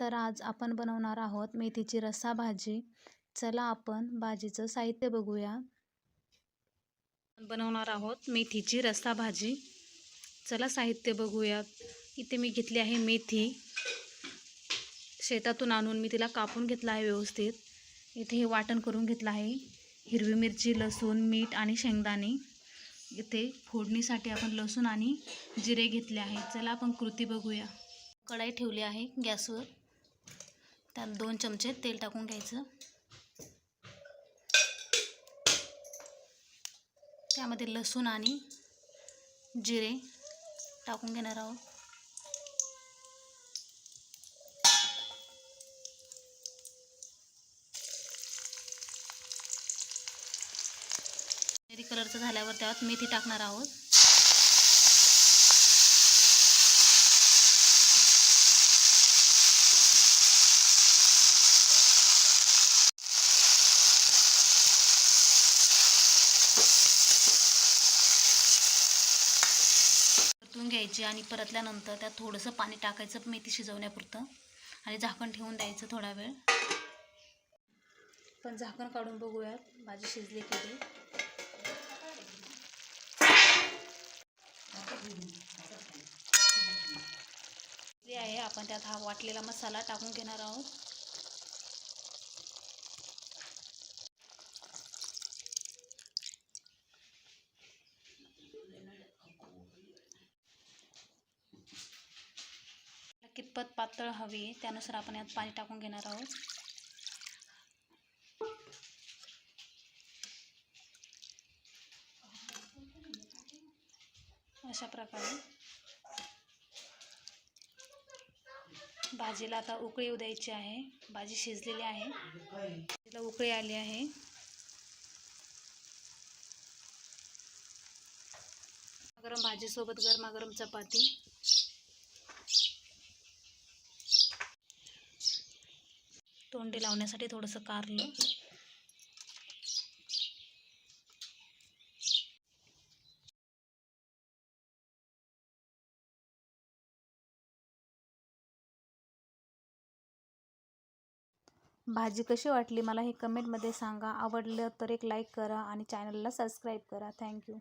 तर आज आपण बनवणार आहोत मेथीची रस्सा भाजी चला आपण भाजीचं साहित्य बघूया. बनवणार आहोत मेथीची रस्सा भाजी चला साहित्य बघूयात. इथे मी घेतली आहे मेथी. शेतातून आणून मी तिला कापून घेतलं आहे व्यवस्थित. इथे हे वाटण करून घेतलं आहे. हिरवी मिरची लसूण मीठ आणि शेंगदाणे. इथे फोडणीसाठी आपण लसूण आणि जिरे घेतले आहे. चला आपण कृती बघूया. कढाई ठेवली आहे गॅसवर. त्यात दोन चमचे तेल टाकून घ्यायचं. त्यामध्ये लसूण आणि जिरे टाकून घेणार आहोत. कलरचं झाल्यावर त्यात मेथी टाकणार आहोत. परतून घ्यायची आणि परतल्यानंतर त्यात थोडंसं पाणी टाकायचं मेथी शिजवण्यापुरतं आणि झाकण ठेवून द्यायचं थोडा वेळ. पण झाकण काढून बघूयात भाजी शिजली की आहे आपण त्यात हा वाटलेला मसाला टाकून घेणार आहोत. कितपत पातळ हवी त्यानुसार आपण यात पाणी टाकून घेणार आहोत. अशा प्रकारे. भाजीला आता उकळी येऊ द्यायची आहे. भाजी शिजलेली आहे. तिला उकळी आली आहे. गरम भाजीसोबत गरमागरम चपाती. तोंडी लावण्यासाठी थोडंसं कारलं. भाजी कशी वाटली मला हे कमेंटमध्ये सांगा. आवडलं तर एक लाईक करा आणि चॅनलला सबस्क्राईब करा. थँक्यू